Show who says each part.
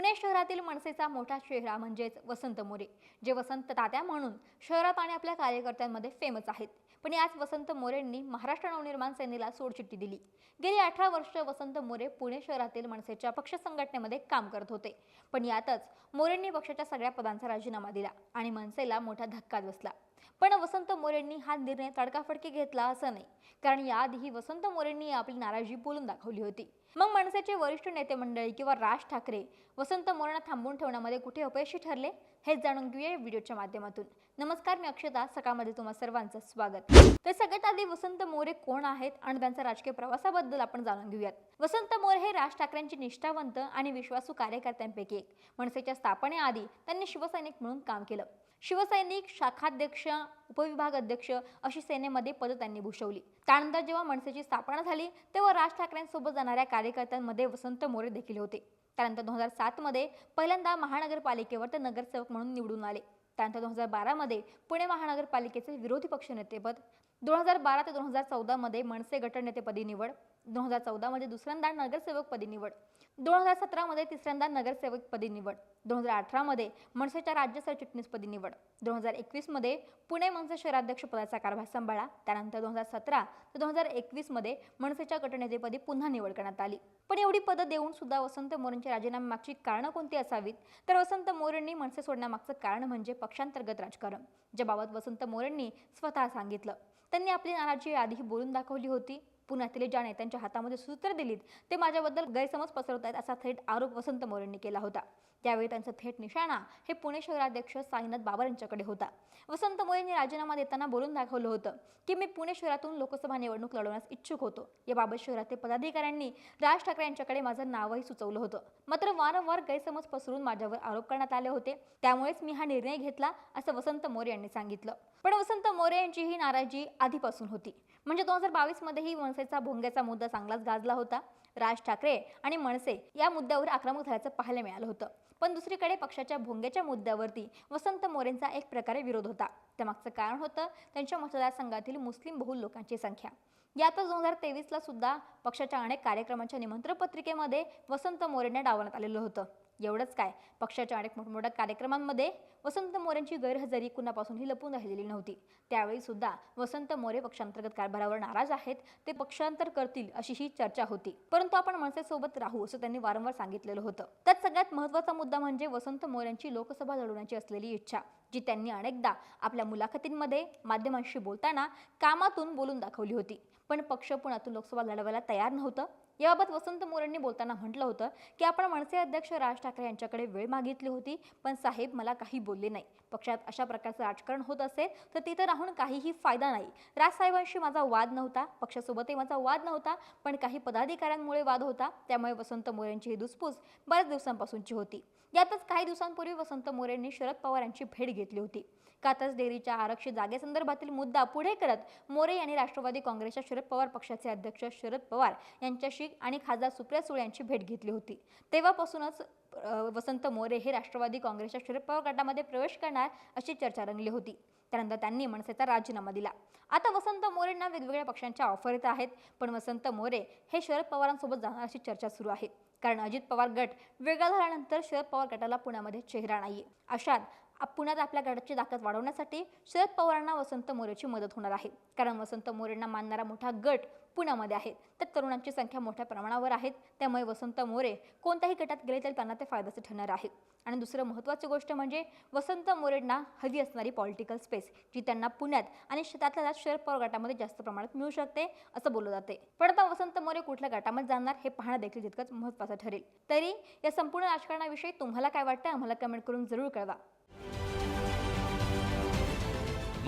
Speaker 1: पुणे शहरातील मनसेचा मोठा चेहरा म्हणजेच वसंत मोरे जे वसंत तात्या म्हणून शहरात आणि आपल्या कार्यकर्त्यांमध्ये फेमस आहेत. पण आज वसंत मोरेंनी महाराष्ट्र नवनिर्माण सेनेला सोडचिठ्ठी दिली. गेली अठरा वर्ष वसंत मोरे पुणे शहरातील मनसेच्या पक्ष संघटनेमध्ये काम करत होते. पण यातच मोरेंनी पक्षाच्या सगळ्या पदांचा राजीनामा दिला आणि मनसेला मोठा धक्का बसला. पण वसंत मोरेंनी हा निर्णय तडकाफडकी घेतला असं नाही. कारण याआधीही वसंत मोरेंनी आपली नाराजी बोलून दाखवली होती. मग मनसेचे वरिष्ठ नेते मंडळी किंवा राज ठाकरे वसंत मोरेंना थांबवून ठेवण्यामध्ये कुठे अपयशी ठरले हेच जाणून घेऊया व्हिडिओच्या माध्यमातून. नमस्कार मी अक्षता. सकाळमध्ये तुम्हा सर्वांचं स्वागत. तर सगळ्यात आधी वसंत मोरे कोण आहेत आणि त्यांचा राजकीय प्रवासाबद्दल आपण जाणून घेऊयात. वसंत मोरे हे राज ठाकरेंचे निष्ठावंत आणि विश्वासू कार्यकर्त्यांपैकी एक. मनसेच्या स्थापनेआधी त्यांनी शिवसैनिक म्हणून काम केलं. शिवसैनिक शाखाध्यक्ष उपविभाग अध्यक्ष अशी सेनेमध्ये पदं त्यांनी भूषवली. त्यानंतर जेव्हा मनसेची स्थापना झाली तेव्हा राज ठाकरेंसोबत जाणाऱ्या कार्यकर्त्यांमध्ये वसंत मोरे देखील होते. त्यानंतर दोन हजार सातमध्ये पहिल्यांदा महानगरपालिकेवर ते नगरसेवक म्हणून निवडून आले. त्यानंतर दोन हजार बारामध्ये पुणे महानगरपालिकेचे विरोधी पक्षनेतेपद दोन हजार बारा ते दोन हजार चौदामध्ये मनसे गटनेतेपदी निवड दोन हजार चौदामध्ये दुसऱ्यांदा नगरसेवकपदी निवड. दोन हजार सतरामध्ये तिसऱ्यांदा नगरसेवकपदी निवड. दोन हजार अठरामध्ये मनसेच्या राज्य सरचिटणीसपदी निवड. दोन हजार एकवीसमध्ये पुणे मनसे शहराध्यक्षपदाचा कारभार सांभाळला. त्यानंतर दोन हजार सतरा ते दोन हजार एकवीसमध्ये मनसेच्या गटनेतेपदी पुन्हा निवड करण्यात आली. पण एवढी पदं देऊन सुद्धा वसंत मोरेंच्या राजीनाम्यामागची कारणं कोणती असावीत? तर वसंत मोरेंनी मनसे सोडण्यामागचं कारण म्हणजे पक्षांतर्गत राजकारण ज्याबाबत वसंत मोरेंनी स्वतः सांगितलं. त्यांनी आपली नाराजी आधीही बोलून दाखवली होती. पुण्यातील ज्या नेत्यांच्या हातामध्ये सूत्र दिलीत. ते माझ्याबद्दल गैरसमज पसरवत आहेत असा थेट आरोप वसंत मोरेंनी केला होता. त्यावेळी त्यांचा थेट निशाणा हे पुणे शहराध्यक्ष साईनाथ बाबर यांच्याकडे होता. वसंत मोरेंनी राजीनामा देताना बोलून दाखवलं होतं की मी पुणे शहरातून लोकसभा निवडणूक लढवण्यास इच्छुक होतो. याबाबत शहरातील पदाधिकाऱ्यांनी राज ठाकरे यांच्याकडे माझं नावही सुचवलं होतं. मात्र वारंवार गैरसमज पसरून माझ्यावर आरोप करण्यात आले होते. त्यामुळेच मी हा निर्णय घेतला असं वसंत मोरे यांनी सांगितलं. पण वसंत मोरे यांची ही नाराजी आधीपासून होती. म्हणजे दोन हजार बावीसमध्येही मनसेचा भोंग्याचा मुद्दा चांगलाच गाजला होता. राज ठाकरे आणि मनसे या मुद्द्यावर आक्रमक झाल्याचं पाहायला मिळालं होतं. पण दुसरीकडे पक्षाच्या भोंग्याच्या मुद्द्यावरती वसंत मोरेंचा एक प्रकारे विरोध होता. त्यामागचं कारण होतं त्यांच्या मतदारसंघातील मुस्लिम बहुल लोकांची संख्या. यातच दोन हजार तेवीसला सुद्धा पक्षाच्या अनेक कार्यक्रमांच्या निमंत्रण पत्रिकेमध्ये वसंत मोरेंना डावण्यात आलेलं होतं. एवढंच काय? पक्षाच्या अनेक मोठमोठ्या कार्यक्रमांमध्ये वसंत मोरेंची गैरहजेरी कुणापासूनही लपून राहिलेली नव्हती. त्यावेळी सुद्धा वसंत मोरे पक्षांतर्गत कारभारावर नाराज आहेत. ते पक्षांतर करतील अशी ही चर्चा होती. परंतु आपण मनसेसोबत राहू असं त्यांनी वारंवार सांगितलेलं होतं. त्यात सगळ्यात महत्त्वाचा मुद्दा म्हणजे वसंत मोरेंची लोकसभा लढवण्याची असलेली इच्छा जी त्यांनी अनेकदा आपल्या मुलाखतींमध्ये माध्यमांशी बोलताना कामातून बोलून दाखवली होती. पण पक्ष पुण्यातून लोकसभा लढवायला तयार नव्हतं. याबाबत वसंत मोरेंनी बोलताना म्हटलं होतं की आपण मनसे अध्यक्ष राज ठाकरे यांच्याकडे वेळ मागितली होती पण साहेब मला काही बोलले नाही. पक्षात अशा प्रकारचं राजकारण होत असेल तर तिथं राहून काहीही फायदा नाही. राजसाहेबांशी माझा वाद नव्हता पक्षासोबतही माझा वाद नव्हता पण काही पदाधिकाऱ्यांमुळे वाद होता त्यामुळे वसंत मोरेंची ही दुसपूस बऱ्याच दिवसांपासूनची होती. यातच काही दिवसांपूर्वी वसंत मोरेंनी शरद पवार यांची भेट घेतली होती. कातच डेअरीच्या आरक्षित जागेसंदर्भातील मुद्दा पुढे करत मोरे यांनी राष्ट्रवादी काँग्रेसच्या शरद पवार पक्षाचे अध्यक्ष शरद पवार यांच्याशी आणि खासदार सुप्रिया सुळे यांची भेट घेतली होती. तेव्हापासूनच वसंत मोरे हे राष्ट्रवादी काँग्रेसच्या शरद पवार गटामध्ये प्रवेश करणार अशी चर्चा रंगली होती. त्यानंतर त्यांनी मनसेचा राजीनामा दिला. आता वसंत मोरेंना वेगवेगळ्या पक्षांच्या ऑफर येत आहेत. पण वसंत मोरे हे शरद पवारांसोबत जाणार अशी चर्चा सुरू आहे. कारण अजित पवार गट वेगळा झाल्यानंतर शरद पवार गटाला पुण्यामध्ये चेहरा नाहीये. अशात पुण्यात आपल्या गटाची ताकद वाढवण्यासाठी शरद पवारांना वसंत मोरेची मदत होणार आहे. कारण वसंत मोरेंना मानणारा मोठा गट पुण्यामध्ये आहे. तर तरुणांची संख्या मोठ्या प्रमाणावर आहेत त्यामुळे वसंत मोरे कोणत्याही गटात गेले तरी त्यांना ते फायद्याचे ठरणार आहे. आणि दुसरं महत्त्वाची गोष्ट म्हणजे वसंत मोरेंना हवी असणारी पॉलिटिकल स्पेस जी त्यांना पुण्यात आणि शेतातल्या शरद पवार गटामध्ये जास्त प्रमाणात मिळू शकते असं बोललं जाते. पण आता वसंत मोरे कुठल्या गटामध्ये जाणार हे पाहणं देखील तितकंच महत्त्वाचं ठरेल. तरी या संपूर्ण राजकारणाविषयी तुम्हाला काय वाटतं? आम्हाला कमेंट करून जरूर कळवा.